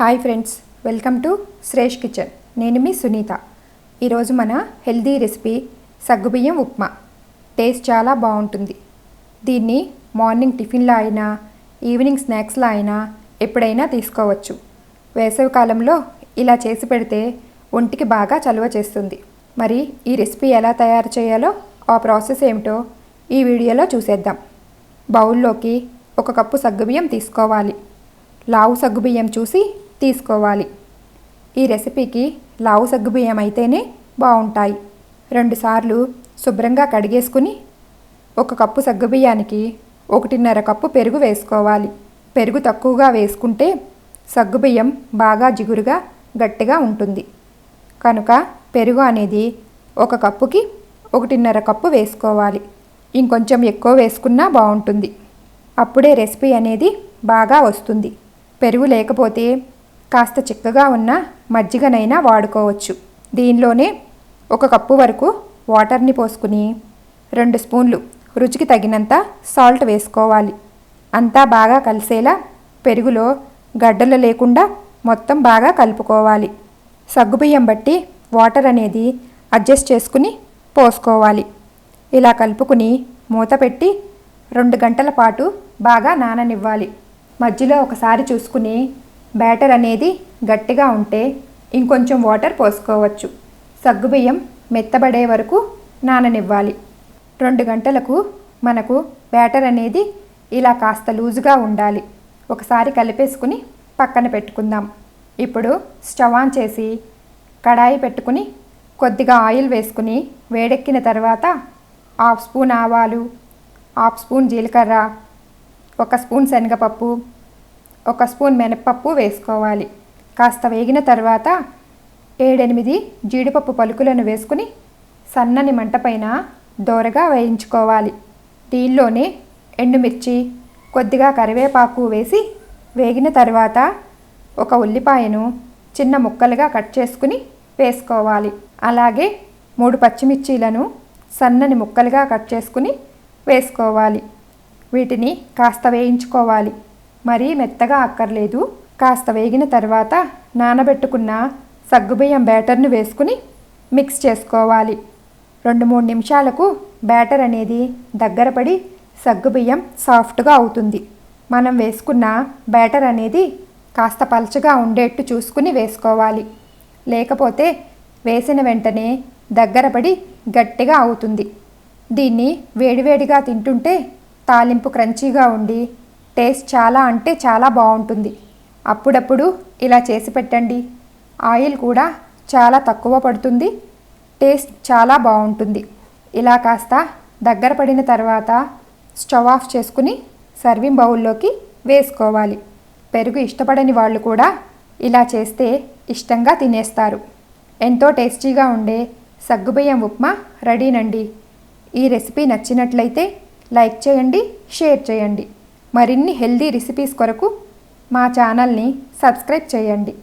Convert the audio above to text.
Hi friends welcome to Shresh kitchen. నేను మీ సునీత. ఈరోజు మన హెల్దీ రెసిపీ సగ్గుబియ్యం ఉప్మా. టేస్ట్ చాలా బాగుంటుంది. దీన్ని మార్నింగ్ టిఫిన్లో అయినా ఈవినింగ్ స్నాక్స్లో అయినా ఎప్పుడైనా తీసుకోవచ్చు. వేసవికాలంలో ఇలా చేసి పెడితే ఒంటికి బాగా చలువ చేస్తుంది. మరి ఈ రెసిపీ ఎలా తయారు చేయాలో ఆ ప్రాసెస్ ఏమిటో ఈ వీడియోలో చూసేద్దాం. బౌల్లోకి ఒక కప్పు సగ్గుబియ్యం తీసుకోవాలి. లావు సగ్గుబియ్యం చూసి తీసుకోవాలి. ఈ రెసిపీకి లావు సగ్గుబియ్యం అయితేనే బాగుంటాయి రెండుసార్లు శుభ్రంగా కడిగేసుకుని ఒక కప్పు సగ్గుబియ్యానికి ఒకటిన్నర కప్పు పెరుగు వేసుకోవాలి. పెరుగు తక్కువగా వేసుకుంటే సగ్గుబియ్యం బాగా జిగురుగా గట్టిగా ఉంటుంది. కనుక పెరుగు అనేది ఒక కప్పుకి ఒకటిన్నర కప్పు వేసుకోవాలి. ఇంకొంచెం ఎక్కువ వేసుకున్నా బాగుంటుంది అప్పుడే రెసిపీ అనేది బాగా వస్తుంది. పెరుగు లేకపోతే కాస్త చిక్కగా ఉన్న మజ్జిగనైనా వాడుకోవచ్చు. దీనిలోనే ఒక కప్పు వరకు వాటర్ని పోసుకుని రెండు స్పూన్లు రుచికి తగినంత సాల్ట్ వేసుకోవాలి. అంతా బాగా కలిసేలా పెరుగులో గడ్డలు లేకుండా మొత్తం బాగా కలుపుకోవాలి. సగ్గుబియ్యం బట్టి వాటర్ అనేది అడ్జస్ట్ చేసుకుని పోసుకోవాలి. ఇలా కలుపుకుని మూత పెట్టి రెండు గంటల పాటు బాగా నాననివ్వాలి. మధ్యలో ఒకసారి చూసుకుని బ్యాటర్ అనేది గట్టిగా ఉంటే ఇంకొంచెం వాటర్ పోసుకోవచ్చు. సగ్గుబియ్యం మెత్తబడే వరకు నాననివ్వాలి. రెండు గంటలకు మనకు బ్యాటర్ అనేది ఇలా కాస్త లూజుగా ఉండాలి. ఒకసారి కలిపేసుకుని పక్కన పెట్టుకుందాం. ఇప్పుడు స్టవ్ ఆన్ చేసి కడాయి పెట్టుకుని కొద్దిగా ఆయిల్ వేసుకుని వేడెక్కిన తర్వాత హాఫ్ స్పూన్ ఆవాలు హాఫ్ స్పూన్ జీలకర్ర ఒక స్పూన్ శనగపప్పు ఒక స్పూన్ మినప్పప్పు వేసుకోవాలి. కాస్త వేగిన తర్వాత ఏడెనిమిది జీడిపప్పు పలుకులను వేసుకుని సన్నని మంటపైన దోరగా వేయించుకోవాలి. దీనిలోనే ఎండుమిర్చి కొద్దిగా కరివేపాకు వేసి వేగిన తర్వాత ఒక ఉల్లిపాయను చిన్న ముక్కలుగా కట్ చేసుకుని వేసుకోవాలి. అలాగే మూడు పచ్చిమిర్చీలను సన్నని ముక్కలుగా కట్ చేసుకుని వేసుకోవాలి. వీటిని కాస్త వేయించుకోవాలి. మరీ మెత్తగా అక్కర్లేదు. కాస్త వేగిన తర్వాత నానబెట్టుకున్న సగ్గుబియ్యం బ్యాటర్ను వేసుకుని మిక్స్ చేసుకోవాలి. రెండు మూడు నిమిషాలకు బ్యాటర్ అనేది దగ్గర పడి సగ్గుబియ్యం సాఫ్ట్గా అవుతుంది. మనం వేసుకున్న బ్యాటర్ అనేది కాస్త పలచగా ఉండేట్టు చూసుకుని వేసుకోవాలి. లేకపోతే వేసిన వెంటనే దగ్గర పడి గట్టిగా అవుతుంది. దీన్ని వేడివేడిగా తింటుంటే తాలింపు క్రంచీగా ఉండి టేస్ట్ చాలా అంటే చాలా బాగుంటుంది. అప్పుడప్పుడు ఇలా చేసి పెట్టండి. ఆయిల్ కూడా చాలా తక్కువ పడుతుంది. టేస్ట్ చాలా బాగుంటుంది. ఇలా కాస్త దగ్గర పడిన తర్వాత స్టవ్ ఆఫ్ చేసుకుని సర్వింగ్ బౌల్లోకి వేసుకోవాలి. పెరుగు ఇష్టపడని వాళ్ళు కూడా ఇలా చేస్తే ఇష్టంగా తినేస్తారు. ఎంతో టేస్టీగా ఉండే సగ్గుబియ్యం ఉప్మా రెడీనండి. ఈ రెసిపీ నచ్చినట్లయితే లైక్ చేయండి షేర్ చేయండి. మరిన్ని హెల్దీ రెసిపీస్ కొరకు మా ఛానల్ని సబ్స్క్రైబ్ చేయండి.